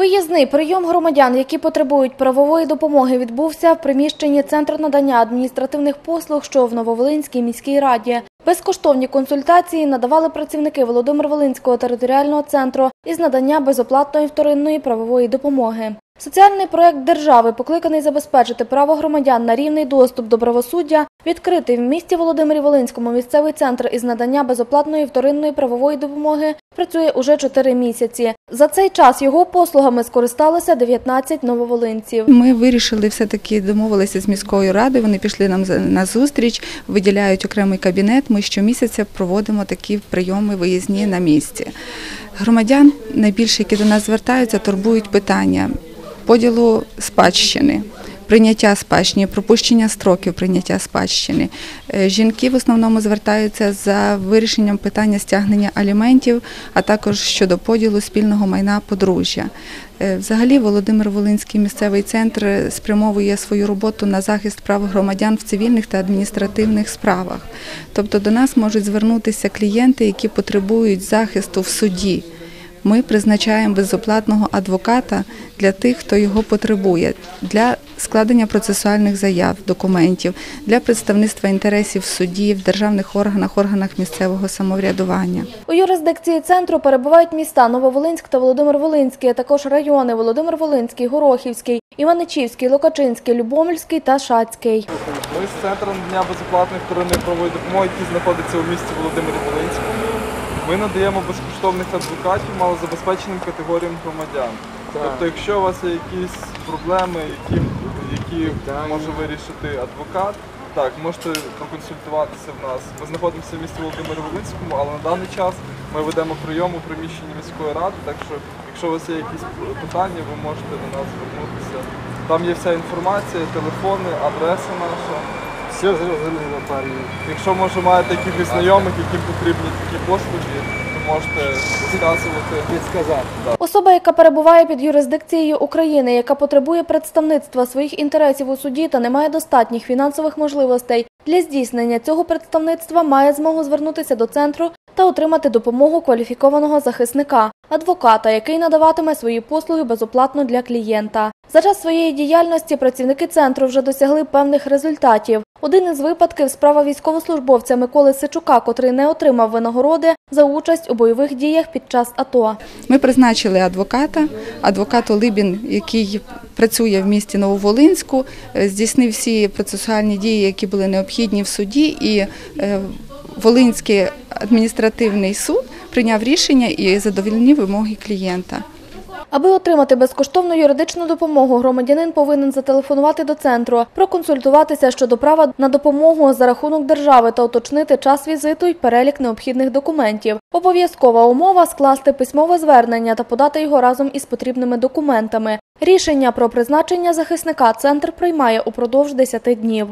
Виїзний прийом громадян, які потребують правової допомоги, відбувся в приміщенні Центру надання адміністративних послуг, що в Нововолинській міській раді. Безкоштовні консультації надавали працівники Володимир-Волинського територіального центру із надання безоплатної вторинної правової допомоги. Соціальний проект держави, покликаний забезпечити право громадян на рівний доступ до правосуддя, відкритий в місті Володимирі Волинському місцевий центр із надання безоплатної вторинної правової допомоги працює уже 4 місяці. За цей час його послугами скористалося 19 нововолинців. Ми вирішили все-таки домовилися з міською радою. Вони пішли нам на зустріч, виділяють окремий кабінет. Ми щомісяця проводимо такі прийоми виїзні на місці. Громадян найбільше, які до нас звертаються, турбують питання поділу спадщини. Прийняття спадщини, пропущення строків прийняття спадщини. Е, Жінки в основному звертаються за вирішенням питання стягнення аліментів, а також щодо поділу спільного майна подружжя. Е, Взагалі, Володимир Волинський місцевий центр спрямовує свою роботу на захист прав громадян в цивільних та адміністративних справах. Тобто до нас можуть звернутися клієнти, які потребують захисту в суді. Ми призначаємо безоплатного адвоката для тих, хто його потребує, для складення процесуальних заяв, документів, для представництва інтересів в суді, в державних органах, органах місцевого самоврядування. У юрисдикції центру перебувають міста Нововолинськ та Володимир-Волинський, а також райони Володимир-Волинський, Горохівський, Іваничівський, Локачинський, Любомельський та Шацький. Ми з центру надання безоплатної вторинної правової допомоги, який знаходиться у місті Володимирі Волинському. Ми надаємо безкоштовних адвокатів малозабезпеченим категоріям громадян. Тобто, якщо у вас є якісь проблеми, які, які може вирішити адвокат, так, можете проконсультуватися в нас. Ми знаходимося в місті Володимирі Волинському, але на даний час ми ведемо прийом у приміщенні міської ради, так що якщо у вас є якісь питання, ви можете до нас звернутися. Там є вся інформація, телефони, адреса наша. Все зрозуміло, парні. Якщо може маєте якихось знайомих, яким потрібні такі послуги, то можете розказувати. Підсказати. Особа, яка перебуває під юрисдикцією України, яка потребує представництва своїх інтересів у суді та не має достатніх фінансових можливостей для здійснення цього представництва, має змогу звернутися до центру та отримати допомогу кваліфікованого захисника, адвоката, який надаватиме свої послуги безоплатно для клієнта. За час своєї діяльності працівники центру вже досягли певних результатів. Один із випадків справа військовослужбовця Миколи Сичука, котрий не отримав винагороди за участь у бойових діях під час АТО. Ми призначили адвоката, адвокат Олибін, який працює в місті Нововолинську, е, здійснив всі процесуальні дії, які були необхідні в суді, і е, Волинський адміністративний суд прийняв рішення і задовільнив вимоги клієнта. Аби отримати безкоштовну юридичну допомогу, громадянин повинен зателефонувати до центру, проконсультуватися щодо права на допомогу за рахунок держави та уточнити час візиту й перелік необхідних документів. Обов'язкова умова скласти письмове звернення та подати його разом із потрібними документами. Рішення про призначення захисника центр приймає упродовж 10 днів.